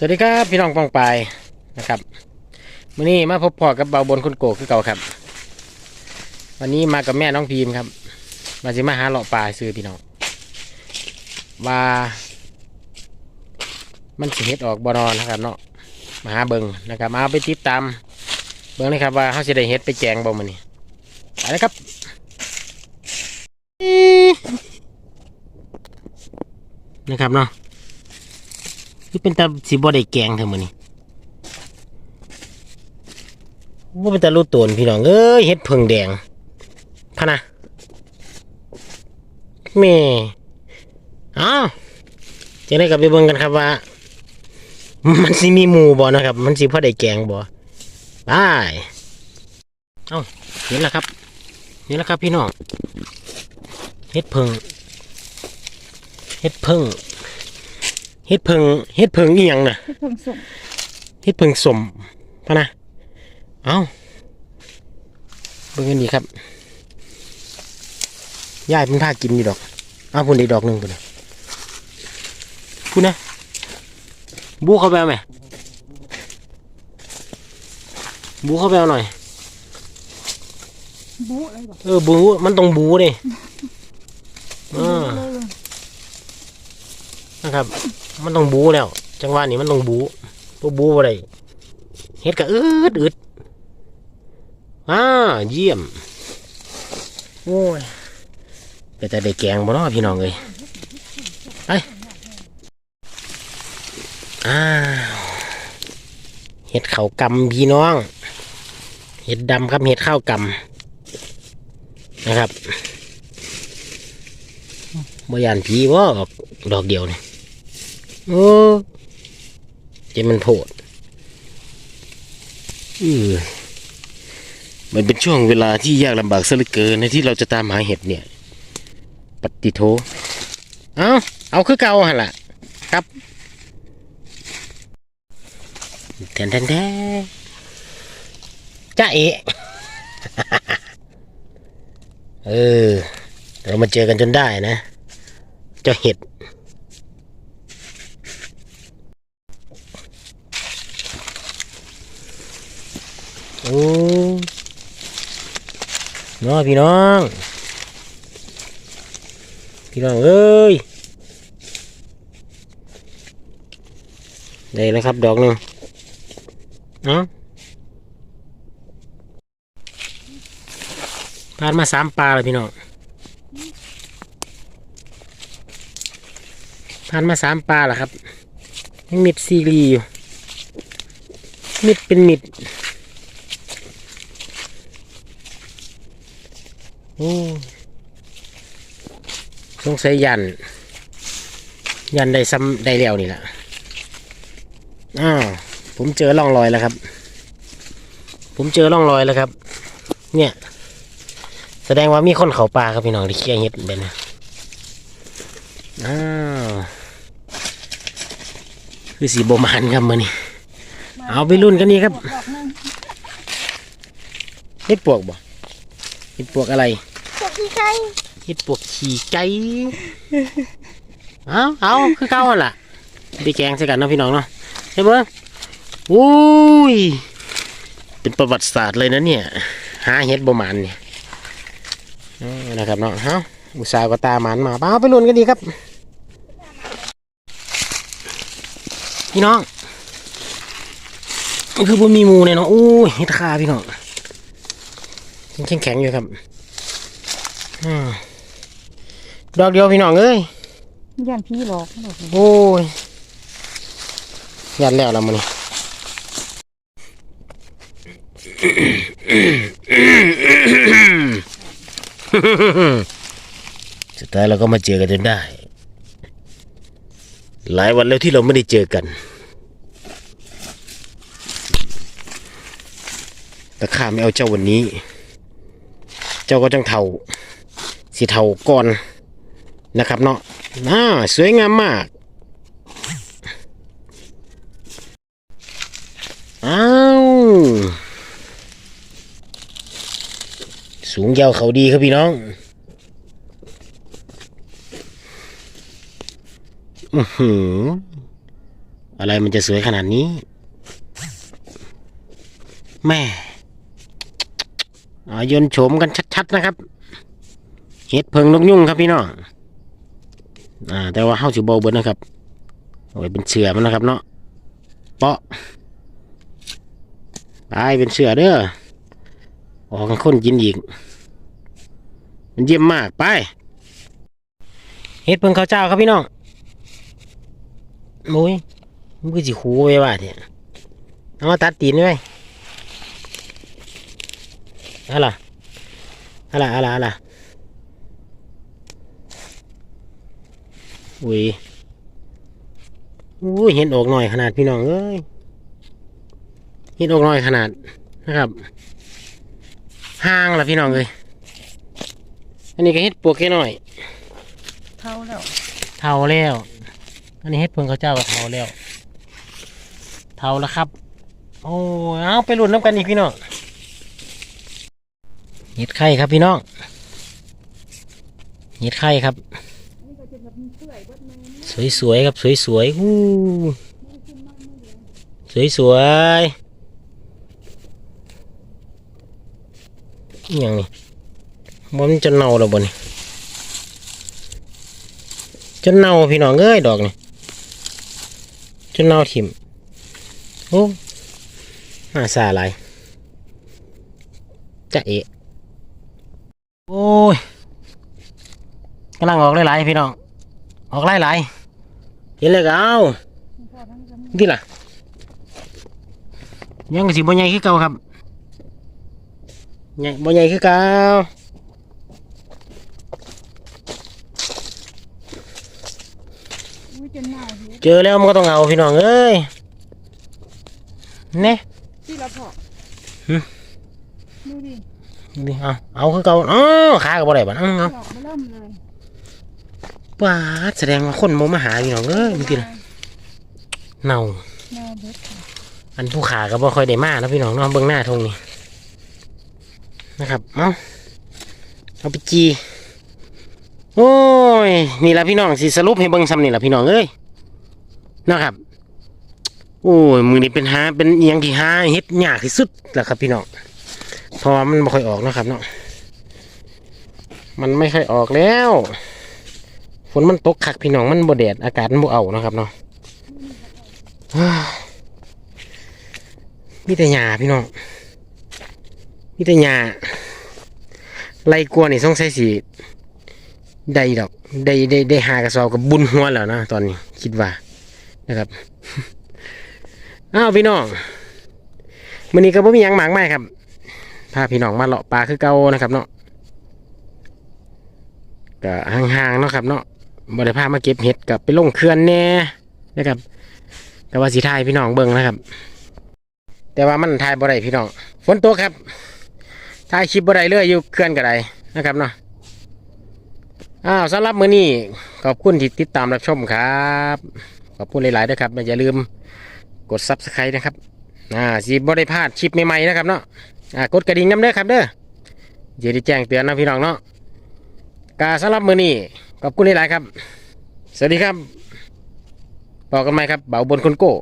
สวัสดีครับพี่น้องปองปายนะครับวันนี้มาพบพ่อกับเบาบนคุณโกคือเก่าครับ วันนี้มากับแม่น้องพีมครับ มาสิมาหาเลาะปลาซื้อพี่น้องว่ามันสิเฮ็ดออกบอนอนนะครับเนาะมาหาเบิงนะครับมาเอาไปติดตามเบิงนะครับว่าเขาสิได้เฮ็ดไปแจงบ่มื้อนี้ไปเลยครับนะครับเนาะ คือเป็นตาสีบอได้แกงเธอมือนี่ว่าเป็นตาลูกตนพี่น้องเอ้ยเฮ็ดเพิงแดงพะนะแม่อ้าวจะได้กลับไปเบิ่งกันครับว่า มันสิมีหมูบ่นะครับ มันสิพอได้แกงบ่ไปเอ้าเห็นแล้วครับเห็นแล้วครับพี่น้องเฮ็ดเพิงเฮ็ดเพิง เฮ็ดเพิงเฮ็ดเพิงอีหยังน่ะที่เพิ่งส่งเฮ็ดเพิงสมพะนะเอาเบิ่งกันดีครับยายเพิ่นพากินอยู่ดอกเอาพุ่นได้ดอกหนึงพุ่นน่ะพุ่นนะบูเข้าไปเอาไหมบูเข้าไปเอาหน่อยบู๊อะไรแบบเออบูมันต้องบูดิอ่านะครับ มันต้องบูแล้ว จังหวะนี้มันต้องบูตัวบูอะไรเฮ็ดกะอึดอึดอ่าเยี่ยม โอ้ยไปแต่ได้แกงบ่เนาะพี่น้องเลยไปอ้าวเห็ดเข้ากำพี่น้อง เห็ดดำครับเห็ดข้าวกำนะครับบ่ยานผีว่าออกดอกเดียวนี่ โอ้เจมันโผดอือมันเป็นช่วงเวลาที่ยากลำบากซะเหลือเกินในที่เราจะตามหาเห็ดเนี่ย ปฏิโท เอาเอาคือเก่าหันละครับแทนแทนแทนจ้าเอเออ เรามาเจอกันจนได้นะ เจ้าเห็ด โอ้น้อพี่น้อง พี่น้องเอ้ย ได้แล้วครับดอกหนึ่งเนาะผ่านมาสามปลาแล้วพี่น้องผ่านมาสามปลาแล้วครับยังมิดซีรีอยู่มิดเป็นมิด โอ้สงสัยยัน ยันได้ซ้ำได้แล้วนี่แหละอ้าวผมเจอร่องรอยแล้วครับ ผมเจอร่องรอยแล้วครับ เนี่ย แสดงว่ามีคนเขาปลาครับพี่น้องที่เคี่ยงเห็ดเป็นนะอ้าวคือสีโบมานครับมือนี่เอาไปรุ่นกันนี่ครับดอกหนึงเห็ดปวกบ่เห็ดปวกอะไร ดอกที่ไก่เฮ็ดปวกขี่ไก่เอาเอาคือเก่ากันล่ะไปแกงใส่กันเนาะพี่น้องเนาะเฮ้ยเบิ้งอุ้ยเป็นประวัติศาสตร์เลยนะเนี่ยหาเฮ็ดบ่มันเนี่ยนะครับเนาะเฮาอุตส่าห์ก็ตาหมันมาเปล่าไปลุ้นกันดีครับ พี่น้องมันคือบ่มีมูเนี่ยเนาะอู้ยเฮ็ดคาพี่น้องยังแข็งอยู่ครับ ดอกเดียวพี่น้องเอ้ยย่านพี่หลอกดอกโอ้ยยันแล้วละมันนี่สุดท้ายเราก็มาเจอกันจนได้ หลายวันแล้วที่เราไม่ได้เจอกันแต่ข้าไม่เอาเจ้าวันนี้ เจ้าก็จังเท่า สีเทาก่อนนะครับเนาะน่าสวยงามมากอ้าวสูงยาวเขาดีครับพี่น้องอือหืออะไรมันจะสวยขนาดนี้ แม่อายนโฉมกันชัด ๆ นะครับ เห็ดเพิงนกยุ่งครับพี่น้องอ่า แต่ว่าเฮาสิบ่เบิดนะครับเอาไว้เป็นเสือมันนะครับ เนาะเปาะไปเป็นเสือเด้อออกกันคนกินอีกมันเยี่ยมมากไปเฮ็ดเพิ่งข้าวเจ้าครับพี่น้องโอ้ยมันคือสิคูไว้ว่าเนี่ยเอามาตัดตีนไว้อะไรอะไรอะไรอะไร อุ้ยอุ้ยเห็นออกหน่อยขนาดพี่น้องเอ้ยเห็นออกหน่อยขนาดนะครับห่างละพี่น้องเลยอันนี้ก็เฮ็ดปวกแค่หน่อยเท่าแล้วเท่าแล้ว อันนี้เฮ็ดเพิ่งเขาเจ้าก็เท่าแล้วเท่าแล้วครับ โอ้ยเอาไปรุ่นน้ำกันอีกพี่น้องเฮ็ดไข่ครับพี่น้องเฮ็ดไข่ครับ สวยๆครับสวยๆอู้สวยๆอย่างนี้มันจะเน่าแล้วบ่นี่จนเน่าพี่น้องเอ้ยดอกนี่จนเน่าถิ่มโอ้น่าซาหลายจะเอะโอ้ยกำลังออกหลายๆพี่น้อง ออกหลายๆเห็นเลยก็เอาที่ล่ะ ยังกสิบ่ใหญ่คือเก่าครับใหญ่บ่ใหญ่คือเก่าอุ้ยจนหน้าเห็ดเจอแล้วมันก็ต้องเอาพี่น้องเอ้ยเนี่ยที่ละพอหึดูดินี่เอาเอาคือเก่าอ๋อขาก็บ่ได้บ่เอาเอาดอกมาเริ่มเลย ว้าดแสดงว่าคนโมมาหาพี่น้องเอ้ยจริงๆนะเน่าแม่เบ็ดค่ะอันผู้ขาก็บ่ค่อยได้มานะพี่น้องเนาะเบื้องหน้าทงนี่นะครับเอาเอาไปจีโอ้ยนี่ละพี่น้องสิสรุปให้เบิ่งซ้ำนี่ละพี่น้องเอ้ยนะครับ โอ้ยมือนี้เป็นหาเป็นเอียงที่หาเฮ็ดยากที่สุดแหละครับ พี่น้องเพราะว่ามันบ่ค่อยออกเนาะครับเนาะมันไม่ค่อยออกแล้ว ฝนมันตกคักพี่น้องมันบ่แดดอากาศมันบ่เอาเนะครับเนาะมีแต่หญ้าพี่น้องมีแต่หญ้าไล่กลัวนี่สงสัยสิได้ดอกได้ได้ได้หากระสอบกับบุญหัวแล้วนะตอนนี้คิดว่านะครับอ้าวพี่น้องมื้อนี้ก็บ่มียังหมากไมายครับพาพี่น้องมาเลาะปลาคือเก่านะครับเนาะก็ห่างๆเนาะครับเนาะ บ่ได้พามาเก็บเห็ดกับไปลงเขื่อนแน่นะครับก็ว่าสิทายพี่น้องเบิ่งนะครับ แต่ว่ามันถ่ายบ่ได้พี่น้องฝนตกครับถ่ายคลิปบ่ได้เลยอยู่เคลื่อนก็ได้นะครับเนาะอ้าวสำหรับมื้อนี้ขอบคุณที่ติดตามรับชมครับขอบคุณหลายๆด้วยครับอย่าลืมกด Subscribe นะครับอ่าสิบ่ได้พลาดคลิปใหม่ๆนะครับเนาะอ่ากดกระดิ่งน้ำเด้อครับเด้อจะได้แจ้งเตือนนะพี่น้องเนาะกาสำหรับมื้อนี้ ขอบคุณหลายๆครับ สวัสดีครับบอกกันไหมครับเบาบนคนโก้